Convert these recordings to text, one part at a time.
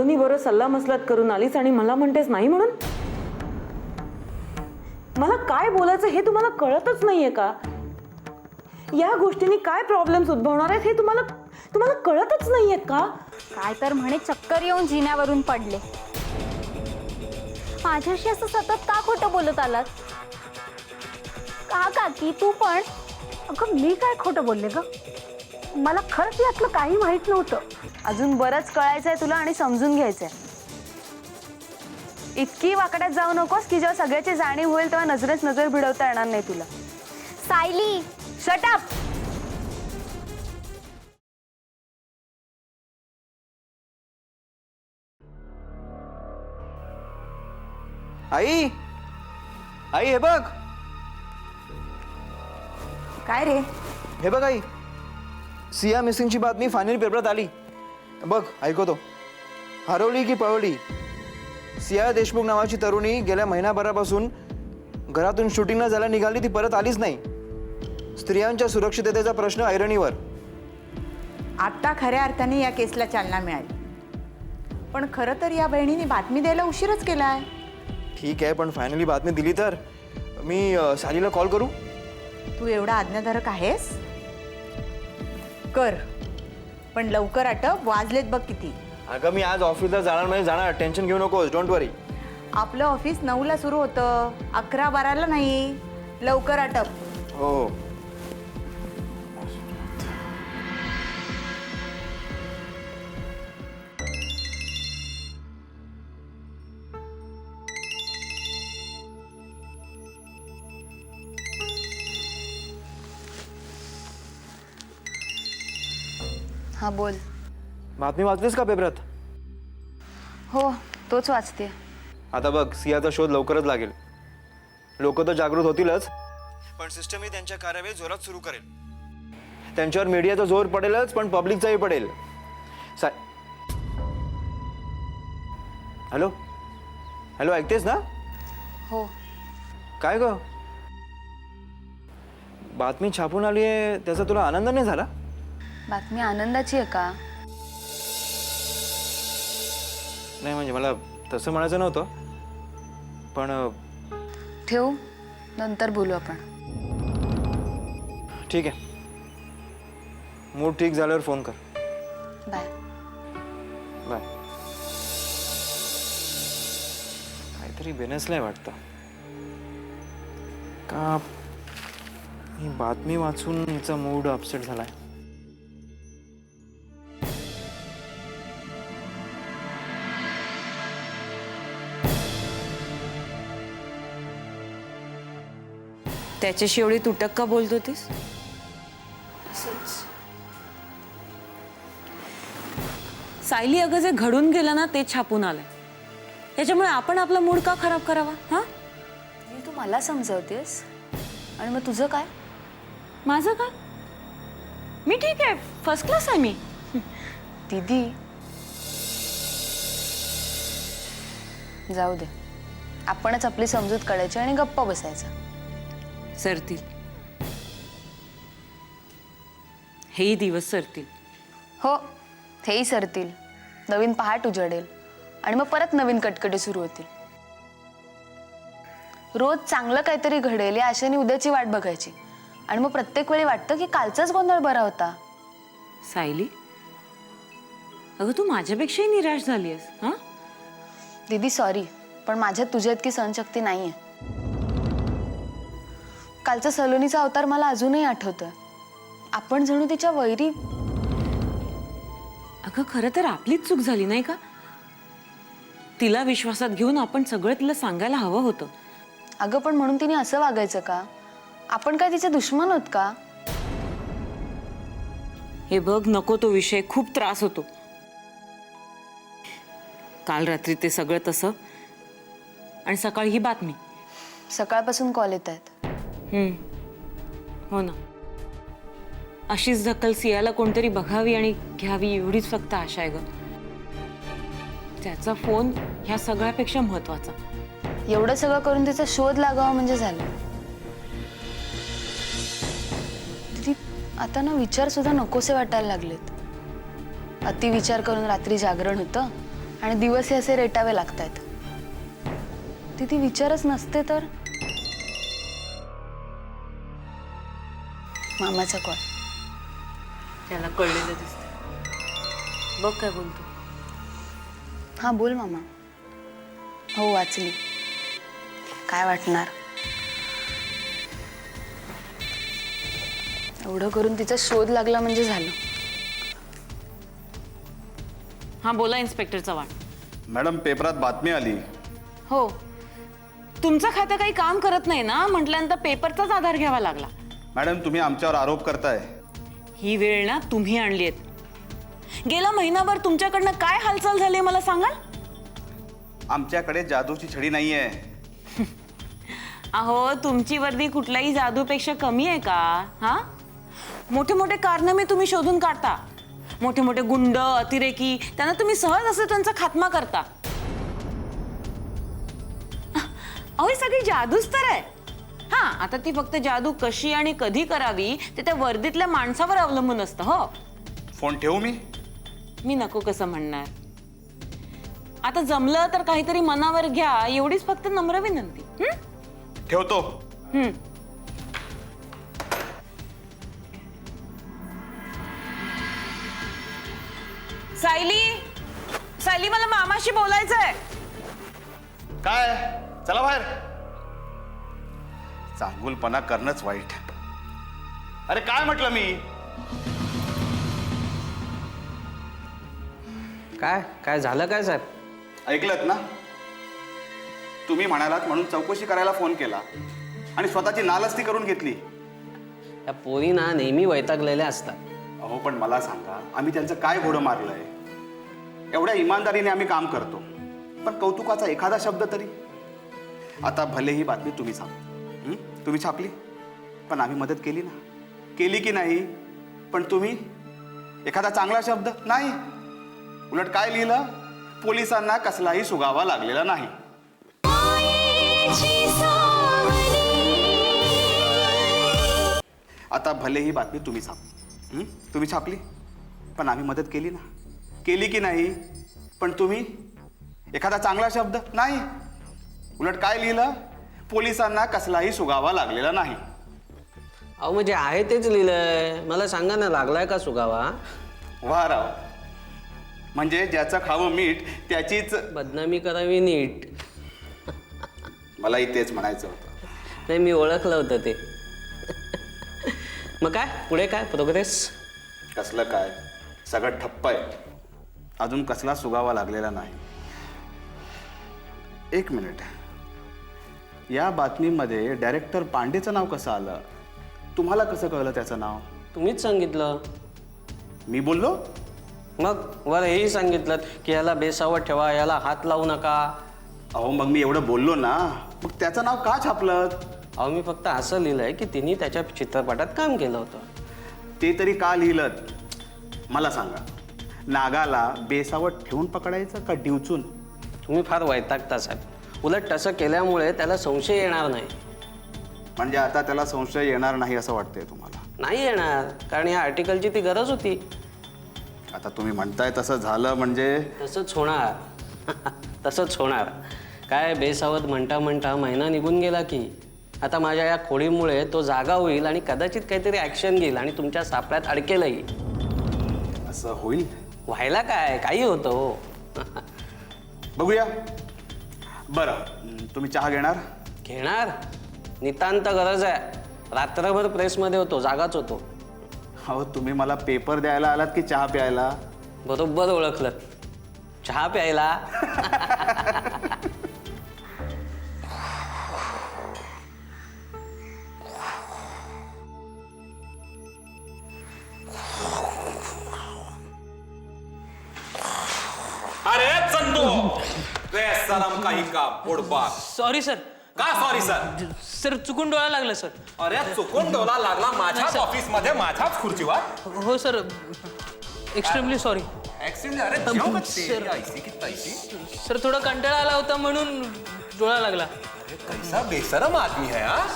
सलोनी बरोबर सल्ला मसलत करून आलीस आणि मला म्हणतेस नाही म्हणून? मला काय बोलायचं हे तुम्हाला कळतच नाहीये का? या गोष्टींनी काय प्रॉब्लेम्स उद्भवणार आहेत हे तुम्हाला तुम्हाला कळतच नाहीयेत का? काय तर म्हणे चक्कर येऊन जिन्यावरून पडले. माझ्याशी असं सतत का खोटं बोलत आलात? का काकी तू पण? अगं मी काय खोटं बोलले ग? मला खरंच यातलं काही माहीत नव्हतं. अजून बरंच कळायचंय तुला आणि समजून घ्यायचंय. इतकी वाकड्यात जाऊ नकोस की जेव्हा सगळ्याची जाणीव होईल तेव्हा नजरेच नजर भिडवता येणार नाही तुला. सायली शटअप आई आई हे बघ. काय रे? हे बघ आई. सिया मिसिंगची बातमी फायनल पेपरात आली. बघ ऐकवतो हरवली की पळवली. सिया देशमुख नावाची तरुणी गेल्या महिनाभरापासून घरातून शूटिंग न झाल्या निघाली ती परत आलीच नाही. स्त्रियांच्या सुरक्षिततेचा प्रश्न ऐरणीवर. आत्ता खऱ्या अर्थाने या केसला चालना मिळाली. पण खरं तर या बहिणीने बातमी द्यायला उशीरच केला आहे ठीक आहे पण फायनली बातमी दिली तर मी सालीला कॉल करू? तू एवढा आज्ञाधारक आहेस? कर. पण लवकर आटप वाजलेत बघ किती. अगं मी आज ऑफिसला जाणार म्हणजे जाणार. टेन्शन घेऊ नकोस डोंट वरी आपलं ऑफिस नऊला सुरू होतं. अकरा बाराला नाही. लवकर आटप. हो हो. हा बोल. बातमी वाचलीस का पेपरात? हो तोच वाचते. आता बघ सियाचा शोध लवकरच लागेल. लोक तर जागृत होतीलच पण सिस्टम ही त्यांच्या कारवाई जोरात सुरू करेल. त्यांच्यावर मीडियाचा जोर पडेलच पण पब्लिकचाही पडेल. सा- हॅलो? हॅलो ऐकतेस ना? हो. काय ग? बातमी छापून आली आहे त्याचा तुला आनंद नाही झाला? बातमी आनंदाची आहे का? नाही म्हणजे मला तसं म्हणायचं नव्हतं. पण ठेवू? नंतर बोलू आपण. ठीक आहे. मूड ठीक झाल्यावर फोन कर. बाय. बाय. काहीतरी बेनसलंय वाटतं. का ही बातमी वाचून हिचा मूड अपसेट झालाय? त्याच्याशी एवढी तुटक का बोलत होतीस? सायली अगं जे घडून गेलं ना ते छापून आलंय. त्याच्यामुळे आपण आपला मूड का खराब करावा हा? तू मला समजवतेस? आणि मग तुझं काय? माझं काय? मी ठीक आहे. फर्स्ट क्लास आहे मी. दीदी. जाऊ दे. आपणच आपली समजूत काढायची आणि गप्प बसायचं. सरतील. हेही दिवस सरतील. हो हेही सरतील. नवीन पहाट उजडेल आणि मग परत नवीन कटकटी सुरू होतील. रोज चांगलं काहीतरी घडेल या आशेने उद्याची वाट बघायची. आणि मग प्रत्येक वेळी वाटतं की कालचाच गोंधळ बरा होता. सायली अगं तू माझ्यापेक्षाही निराश झाली आहेस हां? दीदी सॉरी पण माझ्यात तुझ्या इतकी सहनशक्ती नाहीये. कालचा सलोनीचा अवतार मला अजूनही आठवतोय. आपण जणू तिच्या वैरी अगं खरं तर आपलीच चूक झाली नाही का? तिला विश्वासात घेऊन आपण सगळं तिला सांगायला हवं होतं. अगं पण म्हणून तिने असं वागायचं का? आपण काय तिचे दुश्मन होत का? हे बघ नको तो विषय खूप त्रास होतो. काल रात्री ते सगळं तसं. आणि सकाळी ही बातमी. सकाळपासून कॉल येत आहेत. हो ना. अशीच दखल सियाला कोणतरी बघावी आणि घ्यावी एवढीच फक्त आशा आहे ग. त्याचा फोन ह्या सगळ्यापेक्षा महत्त्वाचा. एवढं सगळं करून तिचा शोध लागावा म्हणजे झालं. दीदी आता ना विचार सुद्धा नकोसे वाटायला लागलेत. अति विचार करून रात्री जागरण होतं आणि दिवस हे असे रेटावे लागतायत. तिथे विचारच नसते तर? मामाचा कॉल त्याला कळलेलं दिसत बघ काय बोलतो. हा बोल मामा. हो वाचली. काय वाटणार? एवढं करून तिचा शोध लागला म्हणजे झालं. हा बोला इन्स्पेक्टर चव्हाण मॅडम पेपरात बातमी आली. हो. तुमचं खातं काही काम करत नाही ना? म्हटल्यानंतर पेपरचाच आधार घ्यावा लागला. मॅडम तुम्ही आमच्यावर आरोप करताय. ही वेळ ना तुम्ही आणली आहेत. गेला महिनाभर तुमच्याकडनं काय हालचाल झाली मला सांगाल? आमच्याकडे जादूची छडी नाही आहे अहो तुमची वर्दी कुठल्याही जादूपेक्षा कमी आहे का? हा? मोठे मोठे कारनामे तुम्ही शोधून काढता. मोठे मोठे गुंड अतिरेकी त्यांना तुम्ही सहज असं त्यांचा खात्मा करता. अहो ही सगळी जादूच तर आहे. हा आता ती फक्त जादू कशी आणि कधी करावी ते त्या वर्दीतल्या माणसावर अवलंबून असतं हो. फोन ठेवू मी? मी नको कसं म्हणणार. आता जमलं तर काहीतरी मनावर घ्या एवढीच फक्त नम्र विनंती. हं? ठेवतो. हं. सायली सायली मला मामाशी बोलायचंय. काय? चला बाहेर. चांगुलपणा करणंच वाईट अरे काय म्हटलं मी? काय? काय झालं काय साहेब? ऐकलत ना? तुम्ही म्हणालात म्हणून चौकशी करायला फोन केला आणि स्वतःची नालस्ती करून घेतली. या पोरी ना नेहमी वैतागलेल्या असतात. अहो पण मला सांगा आम्ही त्यांचं काय घोडं मारलंय? एवढ्या इमानदारीने आम्ही काम करतो. पण कौतुकाचा एखादा शब्द तरी? आता भले ही बातमी तुम्ही सांग? तुम्ही छापली? पण आम्ही मदत केली ना. केली की नाही? पण तुम्ही? एखादा चांगला शब्द? नाही. उलट काय लिहिलं? पोलिसांना कसलाही सुगावा लागलेला नाही. आता भले ही बातमी तुम्ही हं? तुम्ही छापली? पण आम्ही मदत केली ना. केली की नाही? पण तुम्ही? एखादा चांगला शब्द? नाही. उलट काय लिहिलं? पोलिसांना कसलाही सुगावा लागलेला नाही. अहो म्हणजे आहे तेच लिहिलंय. मला सांगा ना लागलाय का सुगावा? वा राव. म्हणजे ज्याचं खावं मीठ त्याचीच बदनामी करावी नीट. मलाही तेच म्हणायचं होतं. नाही मी ओळखलं होतं ते. मग काय? पुढे काय? प्रोग्रेस? कसलं काय? सगळं ठप्प आहे. अजून कसला सुगावा लागलेला नाही. एक मिनिट. या बातमीमध्ये डायरेक्टर पांडेचं नाव कसं आलं? तुम्हाला कसं कळलं त्याचं नाव? तुम्हीच सांगितलं. मी बोललो? मग वर हेही सांगितलं की याला बेसावत ठेवा याला हात लावू नका. अहो मग मी एवढं बोललो ना मग त्याचं नाव का छापलं अहो मी फक्त असं लिहिलंय की तिने त्याच्या चित्रपटात काम केलं होतं. ते तरी का लिहिलं मला सांगा. नागाला बेसावत ठेवून पकडायचं का डिवचून? तुम्ही फार वैतागता साहेब. उलट तसं केल्यामुळे त्याला संशय येणार नाही. म्हणजे आता त्याला संशय येणार नाही असं वाटतंय तुम्हाला? नाही येणार कारण या आर्टिकलची ती गरज होती. आता तुम्ही म्हणताय तसं झालं म्हणजे? तसंच होणार. तसंच होणार. काय बेसावत म्हणता म्हणता महिना निघून गेला की आता माझ्या या खोडीमुळे तो जागा होईल आणि कदाचित काहीतरी ॲक्शन घेईल आणि तुमच्या सापळ्यात अडकेलही असं होईल? व्हायला काय? काही होतं हो. बघूया. बरं. तुम्ही चहा घेणार? घेणार? नितांत गरज आहे. रात्रभर प्रेसमध्ये होतो जागाच होतो. हो तुम्ही मला पेपर द्यायला आलात की चहा प्यायला? बरोबर ओळखलं. चहा प्यायला. सलाम काही का? पोडबाग सॉरी सर का सॉरी सर सर चुकून डोळा लागला सर अरे चुकून डोला लागला माझ्याच ऑफिसमध्ये माझ्याच खुर्चीवर? हो सर एक्स्ट्रीमली सॉरी ऍक्सिडेंट अरे जेव का तेरी ऐसी की तैसी सर थोडा कंटाळा आला होता म्हणून डोळा लागला. अरे कैसा बेसरम आदमी है हा?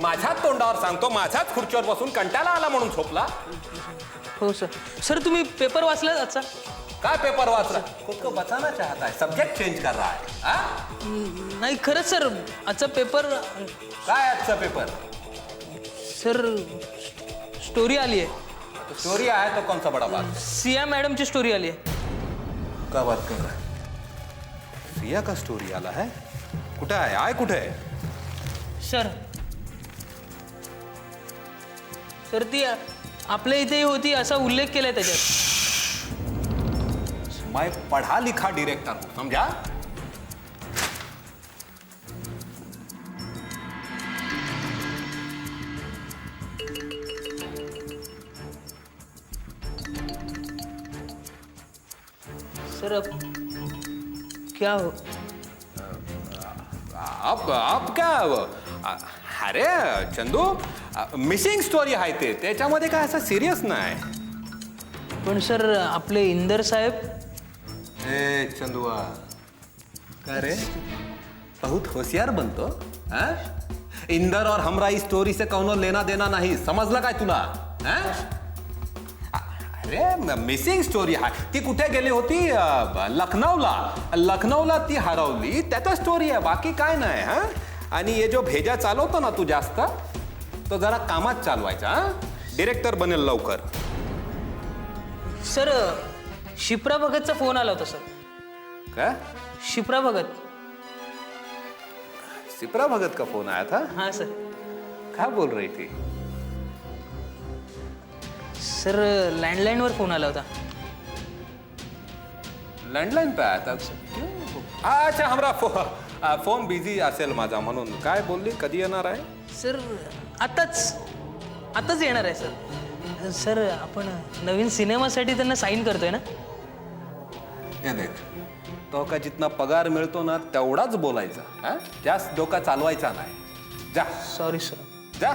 माझ्याच तोंडावर सांगतो माझ्याच खुर्चीवर बसून कंटाळा आला म्हणून झोपला. हो सर सर तुम्ही पेपर वाचला आजचा? काय पेपर वाचला? खुद को बचाना चाहता है सब्जेक्ट चेंज कर रहा है हा? नाही खरंच सर आजचा पेपर काय आजचा पेपर सर स्टोरी आली आहे. स्टोरी आहे तो कौन सा बड़ा बात सिया मॅडमची स्टोरी आली आहे. का बात कर रहा है? सिया का स्टोरी आला है? कुठे आहे? आय कुठे आहे? सर सर ती आपल्या इथे होती असा उल्लेख केलाय त्याच्यात. मैं पढ़ा लिखा डायरेक्टर हूं समझा? सर अब क्या हो? अब अब क्या अ, अरे चंदू मिसिंग स्टोरी आहे ते. त्याच्यामध्ये काय असं सिरियस नाही. पण सर आपले इंदर साहेब ए चंदुआ क्या रे बहुत होशियार बनतो हाँ? इंदर और हमरा इस स्टोरी से कौनो लेना देना नाही समजलं काय तुला हाँ? अरे मिसिंग स्टोरी आहे ती कुठे गेली होती अ, लखनौला लखनौला ती हरवली त्याचा स्टोरी आहे बाकी काय नाही हा आणि हे जो भेजा चालवतो ना तू जास्त तो जरा कामात चालवायचा हा डिरेक्टर बनेल लवकर सर शिप्रा भगतचा फोन आला होता सर. काय शिप्रा भगत. सिप्रा भगत का फोन आया था हाँ सर. क्या बोल रही थी? सर लँडलाईनवर फोन आला होता. लँडलाईन पे आया था? क्यों? अच्छा हमरा फो, आ, फोन बिझी असेल माझा म्हणून. काय बोलली? कधी येणार आहे? सर आताच. आताच येणार आहे सर. सर आपण नवीन सिनेमासाठी त्यांना साईन करतोय ना? हे देख तो का जितना पगार मिळतो ना तेवढाच बोलायचा हा? जास्त डोका चालवायचा नाही. जा. सॉरी सर जा.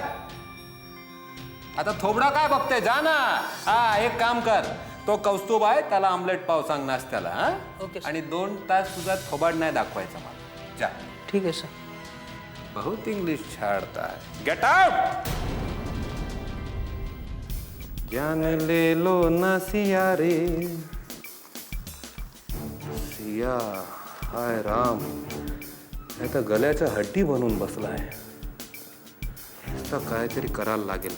आता थोबडा काय बघते जा ना. हा एक काम कर. तो कौस्तुभ आहे त्याला आमलेट पाव सांग हा? Okay, sir. आणि दोन तास तुझा थोबाड नाही दाखवायचा मला. जा. ठीक आहे सर बहुत इंग्लिश छाड़ता है गेट आउट ज्ञान ले लो ना सिया रे सिया हाय राम। नाही तर गल्याच्या हड्डी बनून बसलाय. नुसतं काहीतरी करायला लागेल.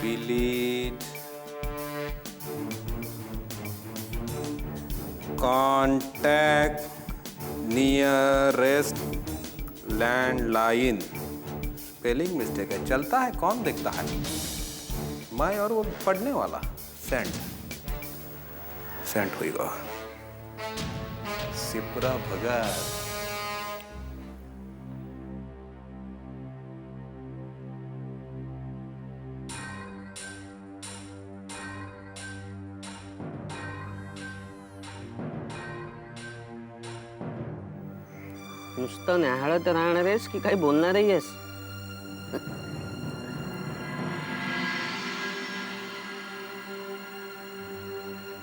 Please contact nearest landline. Spelling mistake है। चलता है कौन, देखता है। मैं और वो पढ़ने वाला। सेंट। सेंट होगा सिपरा भगत। नुसतं न्याहाळत राहणार आहेस की काही बोलणारही आहेस?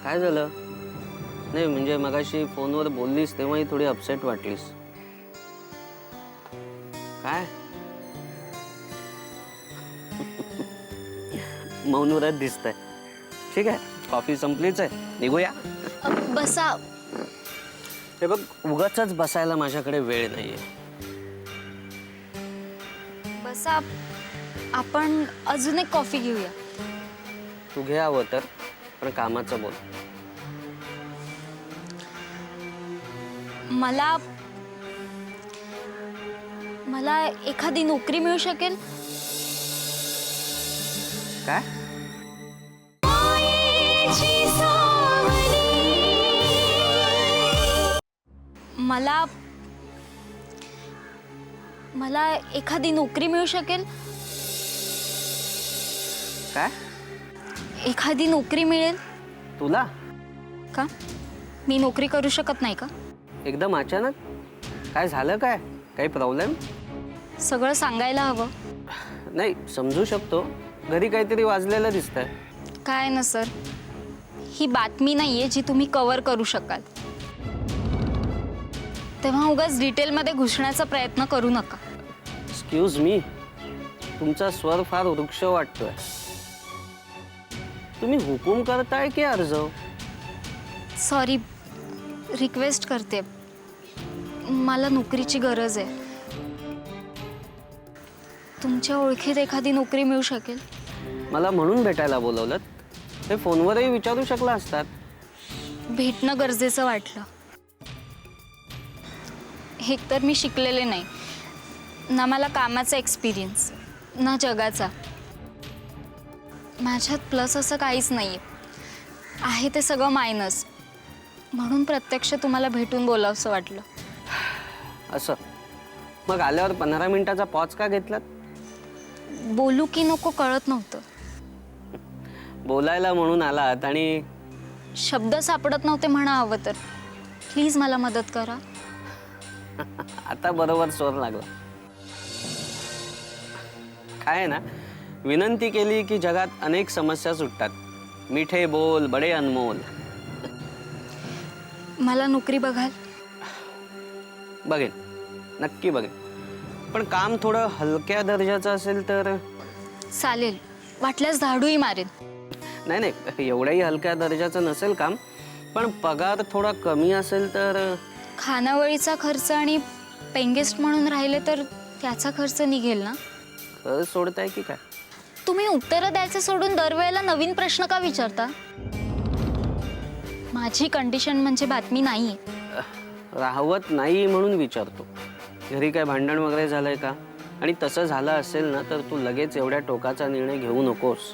काय झालं? नाही म्हणजे मगाशी फोनवर बोललीस तेव्हाही थोडी अपसेट वाटलीस. काय? मौनवरात दिसतंय. ठीक आहे कॉफी संपलीच आहे. निघूया. बसा. हे बघ उगाच बसायला माझ्याकडे वेळ नाहीये. बसा आपण अजून एक कॉफी घेऊया. तू घे हवं तर पण कामाचं बोल. मला मला एखादी नोकरी मिळू शकेल? काय? मला मला एखादी नोकरी मिळू शकेल? काय? एखादी नोकरी मिळेल? तुला? का? मी नोकरी करू शकत नाही का? एकदम अचानक? काय झालं काय? काही प्रॉब्लेम सगळं सांगायला हवं. नाही समजू शकतो. घरी काहीतरी वाजलेलं दिसतंय. काय ना सर? ही बातमी नाहीये जी तुम्ही कव्हर करू शकाल. तेव्हा उगाच डिटेलमध्ये घुसण्याचा प्रयत्न करू नका. एक्सक्यूज मी तुमचा स्वर फार वृक्ष वाटतोय. तुम्ही हुकूम करताय की अर्ज सॉरी रिक्वेस्ट करते. मला नोकरीची गरज आहे. तुमच्या ओळखीत एखादी नोकरी मिळू शकेल? मला म्हणून भेटायला बोलवलं हे फोनवरही विचारू शकला असतात. भेटणं गरजेचं वाटलं. एकतर मी शिकलेले नाही. ना मला कामाचा एक्सपिरियन्स ना जगाचा. माझ्यात प्लस असं काहीच नाही आहे ते सगळं मायनस म्हणून प्रत्यक्ष तुम्हाला भेटून बोलावंसं वाटलं. असं. मग आल्यावर पंधरा मिनिटाचा पॉज का घेतलात? बोलू की नको कळत नव्हतं. बोलायला म्हणून आलात आणि शब्द सापडत नव्हते म्हणा हवं तर. प्लीज मला मदत करा. आता बरोबर स्वर लागला. काय ना विनंती केली की जगात अनेक समस्या सुटतात. मिठे बोल बडे अनमोल. मला नोकरी बघाल? बघेन. नक्की बघेन. पण काम थोडं हलक्या दर्जाचं असेल तर? चालेल. वाटल्यास धाडूही मारेन. नाही नाही. एवढ्याही हलक्या दर्जाचं नसेल काम. पण पगार थोडा कमी असेल तर? खानावळीचा खर्च आणि पेंगेस्ट म्हणून राहिले तर त्याचा खर्च निघेल ना? खरं सोडताय की काय? तुम्ही उत्तरं द्यायचं सोडून दरवेळेला नवीन प्रश्न का विचारता? माझी कंडिशन म्हणजे बातमी नाही राहवत नाही म्हणून विचारतो. घरी काय भांडण वगैरे झालंय का? आणि तसं झालं असेल ना तर तू लगेच एवढ्या टोकाचा निर्णय घेऊ नकोस.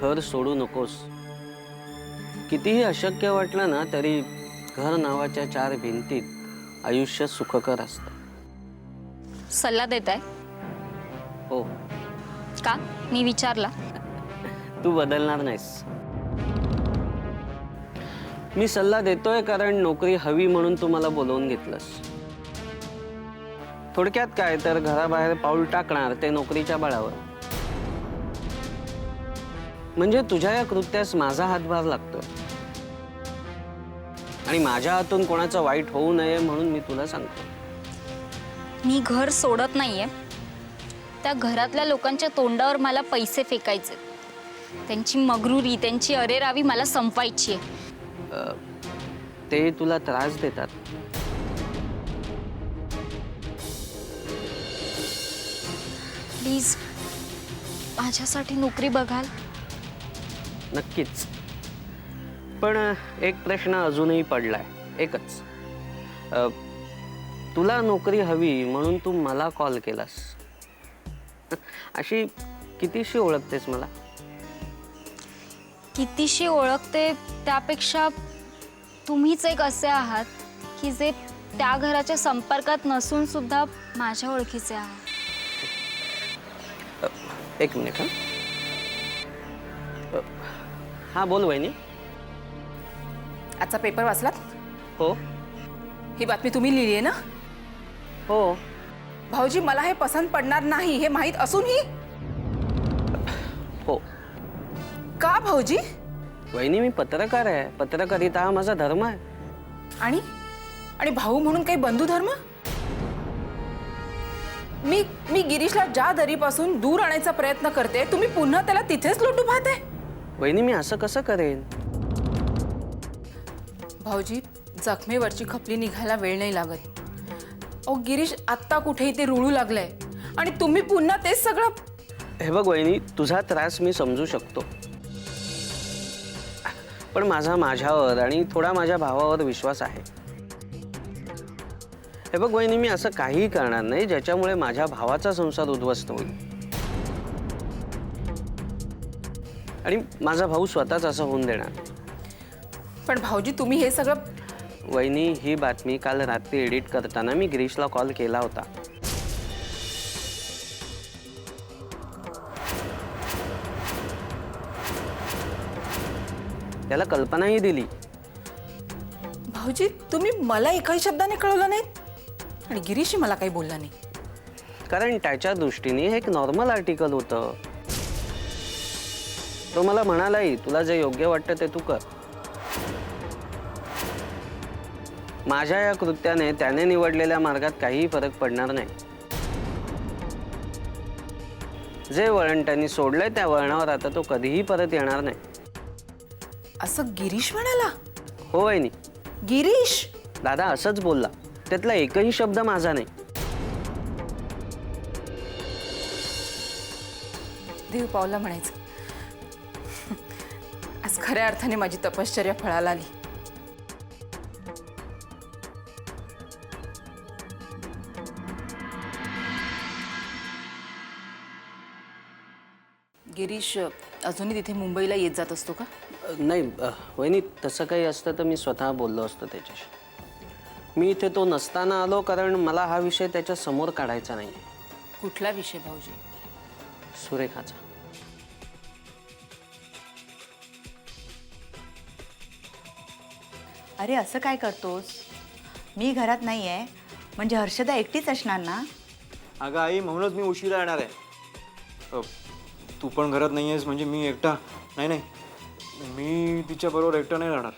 घर सोडू नकोस. कितीही अशक्य वाटलं ना तरी घर नावाच्या चार भिंतीत आयुष्य सुखकर असतं. सल्ला देत आहे हो. का? मी विचारला. तू बदलणार नाहीस. मी सल्ला देतोय कारण नोकरी हवी म्हणून तू मला बोलवून घेतलंस. थोडक्यात काय तर घराबाहेर पाऊल टाकणार ते नोकरीच्या बळावर. म्हणजे तुझ्या या कृत्यास माझा हातभार लागतोय. आणि माझ्या हातून कोणाचं वाईट होऊ नये म्हणून मी तुला सांगतो. मी घर सोडत नाहीये. त्या घरातल्या लोकांच्या तोंडावर मला पैसे फेकायचे. त्यांची मगरुरी त्यांची अरेरावी मला संपवायची आहे. ते तुला त्रास देतात. प्लीज माझ्यासाठी नोकरी बघाल. नक्कीच. पण एक प्रश्न अजूनही पडलाय. एकच. अ, तुला नोकरी हवी म्हणून तू मला कॉल केलास. अशी कितीशी ओळखतेस मला? कितीशी ओळखते त्यापेक्षा तुम्हीच एक असे आहात की जे त्या घराच्या संपर्कात नसून सुद्धा माझ्या ओळखीचे आहात. एक मिनिट हां. हां बोल वहिनी. आजचा पेपर वाचलात? हो. ही बातमी तुम्ही लिहिली आहे ना? हो. भाऊजी मला हे पसंत पडणार नाही हे माहीत असूनही? हो. का भाऊजी? वहिनी मी पत्रकार आहे. पत्रकारिता हा माझा धर्म आहे. आणि? आणि भाऊ म्हणून काही बंधू धर्म मी मी गिरीशला ज्या दरीपासून दूर आणायचा प्रयत्न करते तुम्ही पुन्हा त्याला तिथेच लोटू पाहते? वहिनी मी असं कसं करेन? भाऊजी जखमेवरची खपली निघायला वेळ नाही लागत. अहो गिरीश आत्ता कुठेही ते रुळू लागलंय? आणि तुम्ही पुन्हा तेच सगळं हे बघ वहिनी तुझा त्रास मी समजू शकतो. पण माझा माझ्यावर आणि थोडा माझ्या भावावर विश्वास आहे. हे बघ वहिनी मी असं काहीही करणार नाही ज्याच्यामुळे माझ्या भावाचा संसार उद्ध्वस्त होईल. आणि माझा भाऊ स्वतःच असं होऊन देणार. पण भाऊजी तुम्ही हे सगळं वहिनी ही बातमी काल रात्री एडिट करताना मी गिरीशला कॉल केला होता. त्याला कल्पनाही दिली. भाऊजी तुम्ही मला एकाही शब्दाने कळवलं नाही आणि गिरीशही मला काही बोलला नाही. कारण त्याच्या दृष्टीने हे एक नॉर्मल आर्टिकल होतं. तो मला म्हणालाही तुला जे योग्य वाटतं ते तू कर. माझ्या या कृत्याने त्याने निवडलेल्या मार्गात काहीही फरक पडणार नाही. जे वळण त्यांनी सोडलंय त्या वळणावर आता तो कधीही परत येणार नाही. असं गिरीश म्हणाला? हो वहिनी. गिरीश? दादा असंच बोलला. त्यातला एकही शब्द माझा नाही. देव पावला म्हणायचं. खऱ्या अर्थाने माझी तपश्चर्या फळाला आली गिरीश अजूनही तिथे मुंबईला येत जात असतो का? नाही अ, वहिनी तसं काही असतं तर मी स्वतः बोललो असतो त्याच्याशी. मी इथे तो नसताना आलो कारण मला हा विषय त्याच्यासमोर काढायचा नाही कुठला विषय भाऊजी? सुरेखाचा. अरे असं काय करतोस? मी घरात नाही आहे म्हणजे हर्षदा एकटीच असणार ना? अगं आई म्हणूनच मी उशिरा येणार आहे. अ, तू पण घरात नाही आहेस म्हणजे मी एकटा. नाही नाही. मी तिच्याबरोबर एकटा नाही राहणार.